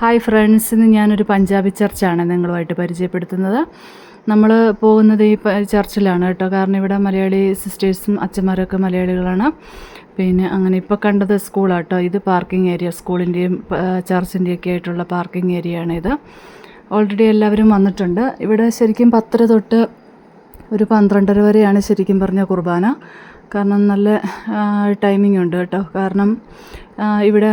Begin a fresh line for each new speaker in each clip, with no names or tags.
Hi friends ഇന്ന് ഞാനൊരു പഞ്ചാബി ചർച്ചാണ് നിങ്ങളുമായിട്ട് പരിചയപ്പെടുത്തുന്നത്. നമ്മൾ പോകുന്നത് ഈ ചർച്ചിലാണ് കേട്ടോ. കാരണം ഇവിടെ മലയാളി സിസ്റ്റേഴ്സും അച്ഛന്മാരൊക്കെ മലയാളികളാണ്. പിന്നെ അങ്ങനെ ഇപ്പോൾ കണ്ടത് സ്കൂളാണ് സ്കൂളാട്ടോ ഇത് പാർക്കിംഗ് ഏരിയ സ്കൂളിന്റെയും ചർച്ചിന്റെയൊക്കെ ആയിട്ടുള്ള പാർക്കിംഗ് ഏരിയ ആണിത് ഇത്. ഓൾറെഡി എല്ലാവരും വന്നിട്ടുണ്ട്. ഇവിടെ ശരിക്കും പത്തര തൊട്ട് ഒരു പന്ത്രണ്ടര വരെയാണ് ശരിക്കും പറഞ്ഞ കുർബാന. കാരണം നല്ല ടൈമിംഗ് ഉണ്ട് കേട്ടോ. കാരണം ഇവിടെ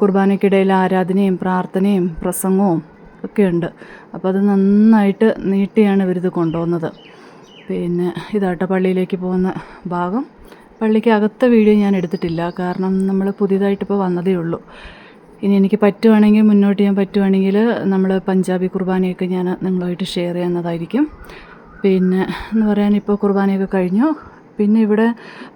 കുർബാനയ്ക്കിടയിൽ ആരാധനയും പ്രാർത്ഥനയും പ്രസംഗവും ഒക്കെ ഉണ്ട്. അപ്പോൾ അത് നന്നായിട്ട് നീട്ടിയാണ് ഇവരിത് കൊണ്ടുപോകുന്നത് പിന്നെ ഇതാട്ടോ പള്ളിയിലേക്ക് പോകുന്ന ഭാഗം. പള്ളിക്ക് അകത്തെ വീഡിയോ ഞാൻ എടുത്തിട്ടില്ല. കാരണം നമ്മൾ പുതിയതായിട്ടിപ്പോൾ വന്നതേ ഉള്ളൂ. ഇനി എനിക്ക് പറ്റുവാണെങ്കിൽ മുന്നോട്ട് ചെയ്യാൻ പറ്റുവാണെങ്കിൽ നമ്മൾ പഞ്ചാബി കുർബാനയൊക്കെ ഞാൻ നിങ്ങളുമായിട്ട് ഷെയർ ചെയ്യുന്നതായിരിക്കും. പിന്നെ എന്ന് പറയാൻ ഇപ്പോൾ കുർബാനയൊക്കെ കഴിഞ്ഞു. പിന്നെ ഇവിടെ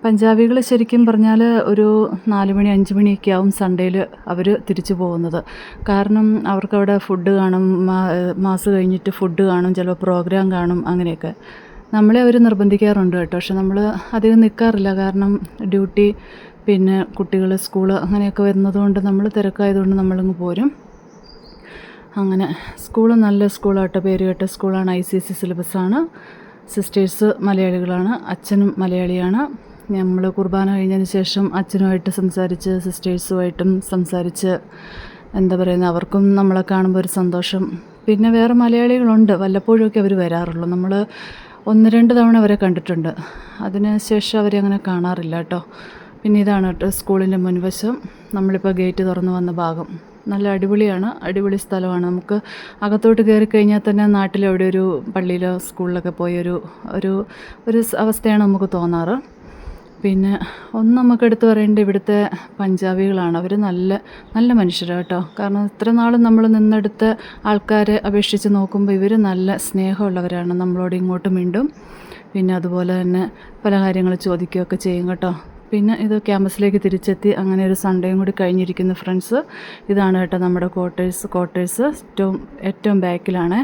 പഞ്ചാബികൾ ശരിക്കും പറഞ്ഞാൽ ഒരു നാല് മണി അഞ്ച് മണിയൊക്കെ ആവും സൺഡേയിൽ അവർ തിരിച്ചു പോകുന്നത്. കാരണം അവർക്കവിടെ ഫുഡ് കാണും മാസ് കഴിഞ്ഞിട്ട് ഫുഡ് കാണും ചിലപ്പോൾ പ്രോഗ്രാം കാണും അങ്ങനെയൊക്കെ. നമ്മളെ അവർ നിർബന്ധിക്കാറുണ്ട് കേട്ടോ. പക്ഷെ നമ്മൾ അധികം നിൽക്കാറില്ല കാരണം ഡ്യൂട്ടി പിന്നെ കുട്ടികൾ സ്കൂൾ അങ്ങനെയൊക്കെ വരുന്നതുകൊണ്ട് നമ്മൾ തിരക്കായതുകൊണ്ട് നമ്മളിങ്ങ് പോരും. അങ്ങനെ സ്കൂൾ നല്ല സ്കൂളാട്ടോ പേര് കേട്ട സ്കൂളാണ് ഐ സി എസ് സി സിലബസാണ് സിസ്റ്റേഴ്സ് മലയാളികളാണ് അച്ഛനും മലയാളിയാണ്. നമ്മൾ കുർബാന കഴിഞ്ഞതിന് ശേഷം അച്ഛനുമായിട്ട് സംസാരിച്ച് സിസ്റ്റേഴ്സുമായിട്ടും സംസാരിച്ച് എന്താ പറയുന്നത് അവർക്കും നമ്മളെ കാണുമ്പോൾ ഒരു സന്തോഷം. പിന്നെ വേറെ മലയാളികളുണ്ട് വല്ലപ്പോഴുമൊക്കെ അവർ വരാറുള്ളൂ. നമ്മൾ ഒന്ന് രണ്ട് തവണ അവരെ കണ്ടിട്ടുണ്ട്. അതിന് ശേഷം അവരെ അങ്ങനെ കാണാറില്ല കേട്ടോ. പിന്നെ ഇതാണ് കേട്ടോ സ്കൂളിന്റെ മുൻവശം. നമ്മളിപ്പോൾ ഗേറ്റ് തുറന്നു വന്ന ഭാഗം. നല്ല അടിപൊളിയാണ്. അടിപൊളി സ്ഥലമാണ്. നമുക്ക് അകത്തോട്ട് കയറി കഴിഞ്ഞാൽ തന്നെ നാട്ടിലെവിടെ ഒരു പള്ളിയിലോ സ്കൂളിലൊക്കെ പോയൊരു ഒരു ഒരു അവസ്ഥയാണ് നമുക്ക് തോന്നാറ്. പിന്നെ ഒന്ന് നമുക്ക് എടുത്തു പറയേണ്ടത് ഇവിടുത്തെ പഞ്ചാബികളാണ്. അവർ നല്ല നല്ല മനുഷ്യരാണ് കേട്ടോ. കാരണം ഇത്ര നാളും നമ്മൾ നിന്നെടുത്ത ആൾക്കാരെ അപേക്ഷിച്ച് നോക്കുമ്പോൾ ഇവർ നല്ല സ്നേഹമുള്ളവരാണ്. നമ്മളോട് ഇങ്ങോട്ട് മിണ്ടും. പിന്നെ അതുപോലെ തന്നെ പല കാര്യങ്ങൾ ചോദിക്കുകയൊക്കെ ചെയ്യും കേട്ടോ. പിന്നെ ഇത് ക്യാമ്പസിലേക്ക് തിരിച്ചെത്തി അങ്ങനെ ഒരു സൺഡേയും കൂടി കഴിഞ്ഞിരിക്കുന്നു ഫ്രണ്ട്സ് ഇതാണ് കേട്ടോ നമ്മുടെ ക്വാർട്ടേഴ്സ് ക്വാർട്ടേഴ്സ് ഏറ്റവും ഏറ്റവും ബാക്കിലാണ്